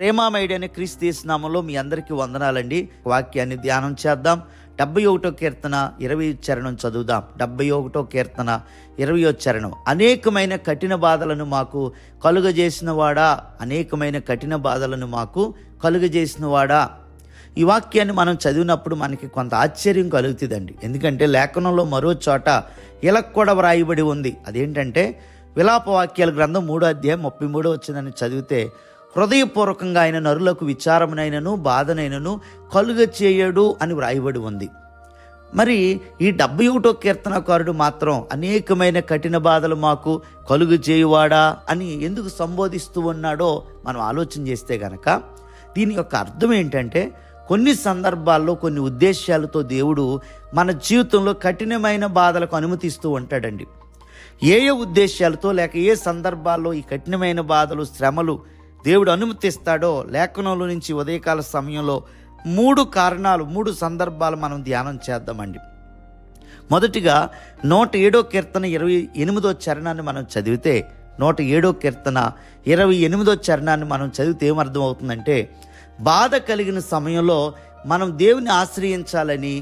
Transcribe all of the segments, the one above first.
ప్రేమామయుడైన క్రీస్తు నామంలో మీ అందరికీ వందనాలండి. వాక్యాన్ని ధ్యానం చేద్దాం. డెబ్బై ఒకటో కీర్తన ఇరవై చరణం చదువుదాం. డెబ్బై ఒకటో కీర్తన ఇరవయో చరణం. అనేకమైన కఠిన బాధలను మాకు కలుగజేసిన వాడా అనేకమైన కఠిన బాధలను మాకు కలుగజేసిన వాడా ఈ వాక్యాన్ని మనం చదివినప్పుడు మనకి కొంత ఆశ్చర్యం కలుగుతుందండి. ఎందుకంటే లేఖనంలో మరో చోట ఇలా కూడా వ్రాయబడి ఉంది. అదేంటంటే విలాప వాక్యాల గ్రంథం మూడో అధ్యాయం ముప్పై మూడో వచ్చిందని చదివితే హృదయపూర్వకంగా ఆయన నరులకు విచారమునైనను బాధనైనను కలుగ చేయడు అని వ్రాయబడి ఉంది. మరి ఈ డెబ్బై ఒకటో కీర్తనకారుడు మాత్రం అనేకమైన కఠిన బాధలు మాకు కలుగు చేయువాడా అని ఎందుకు సంబోధిస్తూ ఉన్నాడో మనం ఆలోచన చేస్తే గనక దీని యొక్క అర్థం ఏంటంటే కొన్ని సందర్భాల్లో కొన్ని ఉద్దేశాలతో దేవుడు మన జీవితంలో కఠినమైన బాధలకు అనుమతిస్తూ ఉంటాడండి. ఏ ఏ ఉద్దేశాలతో లేక ఏ సందర్భాల్లో ఈ కఠినమైన బాధలు శ్రమలు దేవుడు అనుమతిస్తాడో లేఖనంలో నుంచి ఉదయకాల సమయంలో మూడు కారణాలు మూడు సందర్భాలు మనం ధ్యానం చేద్దామండి. మొదటిగా నూట ఏడో కీర్తన ఇరవై ఎనిమిదో చరణాన్ని మనం చదివితే నూట ఏడో కీర్తన ఇరవై ఎనిమిదో చరణాన్ని మనం చదివితే ఏమర్థం అవుతుందంటే బాధ కలిగిన సమయంలో మనం దేవుని ఆశ్రయించాలని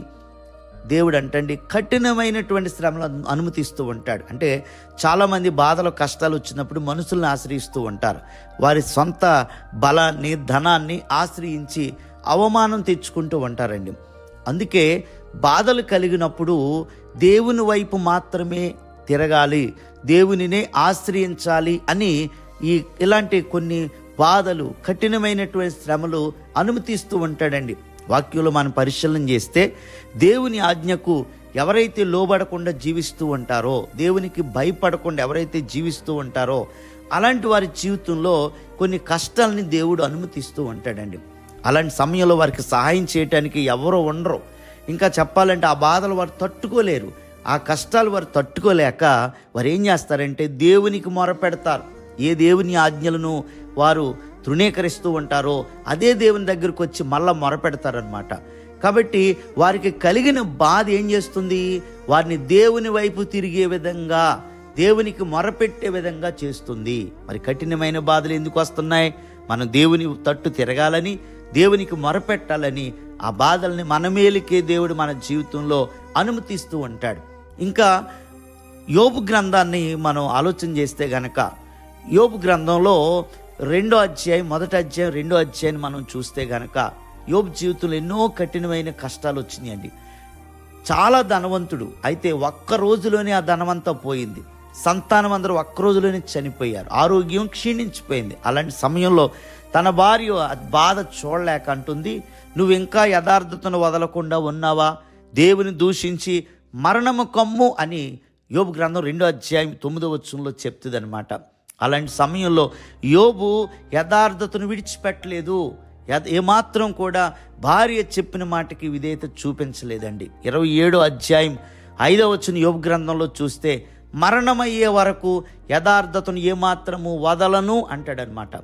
దేవుడు అంటండి కఠినమైనటువంటి శ్రమలు అనుమతిస్తూ ఉంటాడు. అంటే చాలామంది బాధలు కష్టాలు వచ్చినప్పుడు మనుషుల్ని ఆశ్రయిస్తూ ఉంటారు. వారి సొంత బలాన్ని ధనాన్ని ఆశ్రయించి అవమానం తెచ్చుకుంటూ ఉంటారండి. అందుకే బాధలు కలిగినప్పుడు దేవుని వైపు మాత్రమే తిరగాలి దేవునినే ఆశ్రయించాలి అని ఈ ఇలాంటి కొన్ని బాధలు కఠినమైనటువంటి శ్రమలు అనుమతిస్తూ ఉంటాడండి. వాక్యంలో మనం పరిశీలన చేస్తే దేవుని ఆజ్ఞకు ఎవరైతే లోబడకుండా జీవిస్తూ ఉంటారో దేవునికి భయపడకుండా ఎవరైతే జీవిస్తూ ఉంటారో అలాంటి వారి జీవితంలో కొన్ని కష్టాలని దేవుడు అనుమతిస్తూ ఉంటాడండి. అలాంటి సమయంలో వారికి సహాయం చేయటానికి ఎవరో ఉండరు. ఇంకా చెప్పాలంటే ఆ బాధలు వారు తట్టుకోలేరు. ఆ కష్టాలు వారు తట్టుకోలేక వారు ఏం చేస్తారంటే దేవునికి మొరపెడతారు. ఏ దేవుని ఆజ్ఞలను వారు తృణీకరిస్తూ ఉంటారో అదే దేవుని దగ్గరకు వచ్చి మళ్ళీ మొరపెడతారనమాట కాబట్టి వారికి కలిగిన బాధ ఏం చేస్తుంది? వారిని దేవుని వైపు తిరిగే విధంగా దేవునికి మొరపెట్టే విధంగా చేస్తుంది. మరి కఠినమైన బాధలు ఎందుకు వస్తున్నాయి? మనం దేవుని తట్టు తిరగాలని దేవునికి మొరపెట్టాలని ఆ బాధల్ని మనమేలికే దేవుడు మన జీవితంలో అనుమతిస్తూ ఉంటాడు. ఇంకా యోపు గ్రంథాన్ని మనం ఆలోచన చేస్తే గనక యోపు గ్రంథంలో రెండో అధ్యాయం మొదటి అధ్యాయం రెండో అధ్యాయం మనం చూస్తే గనక యోబు జీవితంలో ఎన్నో కఠినమైన కష్టాలు వచ్చినాయండి. చాలా ధనవంతుడు. అయితే ఒక్క రోజులోనే ఆ ధనమంతా పోయింది. సంతానం అందరూ ఒక్క రోజులోనే చనిపోయారు. ఆరోగ్యం క్షీణించిపోయింది. అలాంటి సమయంలో తన భార్య బాధ చూడలేక అంటుంది నువ్వు ఇంకా యథార్థతను వదలకుండా ఉన్నావా? దేవుని దూషించి మరణము కమ్ము అని యోబు గ్రంథం రెండో అధ్యాయం తొమ్మిదో వచ్చంలో చెప్తుందనమాట అలాంటి సమయంలో యోబు యథార్థతను విడిచిపెట్టలేదు. ఏమాత్రం కూడా భార్య చెప్పిన మాటకి విధేయత చూపించలేదండి. ఇరవై ఏడో అధ్యాయం ఐదవ వచ్చిన యోగ గ్రంథంలో చూస్తే మరణమయ్యే వరకు యథార్థతను ఏమాత్రము వదలను అంటాడనమాట.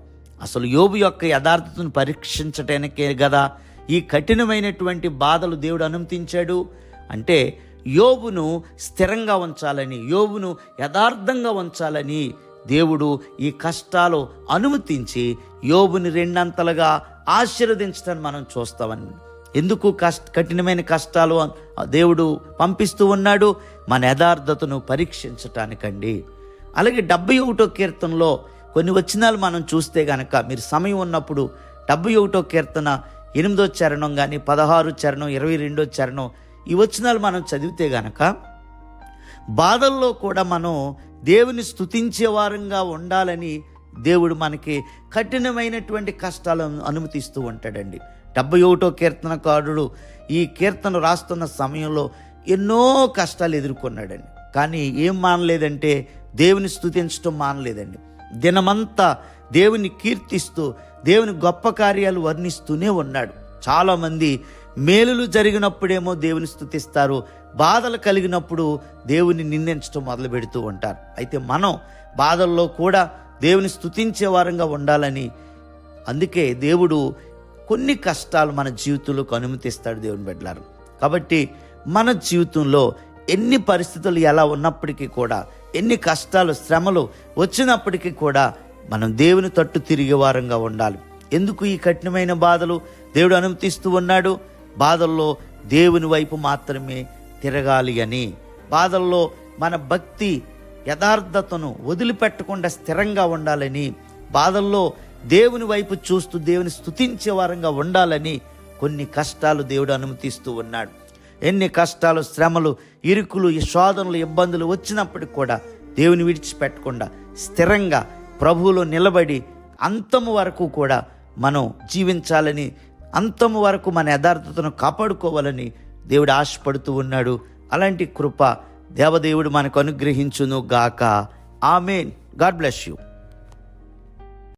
అసలు యోబు యొక్క యథార్థతను పరీక్షించటానికే కదా ఈ కఠినమైనటువంటి బాధలు దేవుడు అనుమతించాడు? అంటే యోబును స్థిరంగా ఉంచాలని యోబును యథార్థంగా ఉంచాలని దేవుడు ఈ కష్టాలు అనుమతించి యోబుని రెండంతలుగా ఆశీర్వదించడాన్ని మనం చూస్తామని. ఎందుకు కష్ట కఠినమైన కష్టాలు దేవుడు పంపిస్తూ ఉన్నాడు? మన యథార్థతను పరీక్షించటానికండి. అలాగే డెబ్బై ఒకటో కీర్తనలో కొన్ని వచనాలు మనం చూస్తే గనక మీరు సమయం ఉన్నప్పుడు డెబ్బై ఒకటో కీర్తన ఎనిమిదో చరణం కానీ పదహారు చరణం ఇరవై రెండో చరణం ఈ వచనాలు మనం చదివితే గనక బాధల్లో కూడా మనం దేవుని స్థుతించే వారంగా ఉండాలని దేవుడు మనకి కఠినమైనటువంటి కష్టాలను అనుమతిస్తూ ఉంటాడండి. డెబ్బై ఒకటో కీర్తనకారుడు ఈ కీర్తన రాస్తున్న సమయంలో ఎన్నో కష్టాలు ఎదుర్కొన్నాడండి. కానీ ఏం మానలేదంటే దేవుని స్థుతించడం మానలేదండి. దినమంతా దేవుని కీర్తిస్తూ దేవుని గొప్ప కార్యాలు వర్ణిస్తూనే ఉన్నాడు. చాలామంది మేలులు జరిగినప్పుడేమో దేవుని స్తుతిస్తారు బాధలు కలిగినప్పుడు దేవుని నిందించడం మొదలు పెడుతూ ఉంటారు. అయితే మనం బాధల్లో కూడా దేవుని స్థుతించే వారంగా ఉండాలని అందుకే దేవుడు కొన్ని కష్టాలు మన జీవితంలోకి అనుమతిస్తాడు దేవుని బిడ్డలారు. కాబట్టి మన జీవితంలో ఎన్ని పరిస్థితులు ఎలా ఉన్నప్పటికీ కూడా ఎన్ని కష్టాలు శ్రమలు వచ్చినప్పటికీ కూడా మనం దేవుని తట్టు తిరిగే వారంగా ఉండాలి. ఎందుకు ఈ కఠినమైన బాధలు దేవుడు అనుమతిస్తూ ఉన్నాడు? బాధల్లో దేవుని వైపు మాత్రమే తిరగాలి అని. బాధల్లో మన భక్తి యథార్థతను వదిలిపెట్టకుండా స్థిరంగా ఉండాలని బాధల్లో దేవుని వైపు చూస్తూ దేవుని స్తుతించే వారంగా ఉండాలని కొన్ని కష్టాలు దేవుడు అనుమతిస్తూ ఉన్నాడు. ఎన్ని కష్టాలు శ్రమలు ఇరుకులు శోధనలు ఇబ్బందులు వచ్చినప్పటికి కూడా దేవుని విడిచిపెట్టకుండా స్థిరంగా ప్రభువులో నిలబడి అంతము వరకు కూడా మనం జీవించాలని అంతము వరకు మన యథార్థతను కాపాడుకోవాలని దేవుడు ఆశపడుతూ ఉన్నాడు. అలాంటి కృప దేవదేవుడు మనకు అనుగ్రహించును గాక. ఆమెన్. God bless you.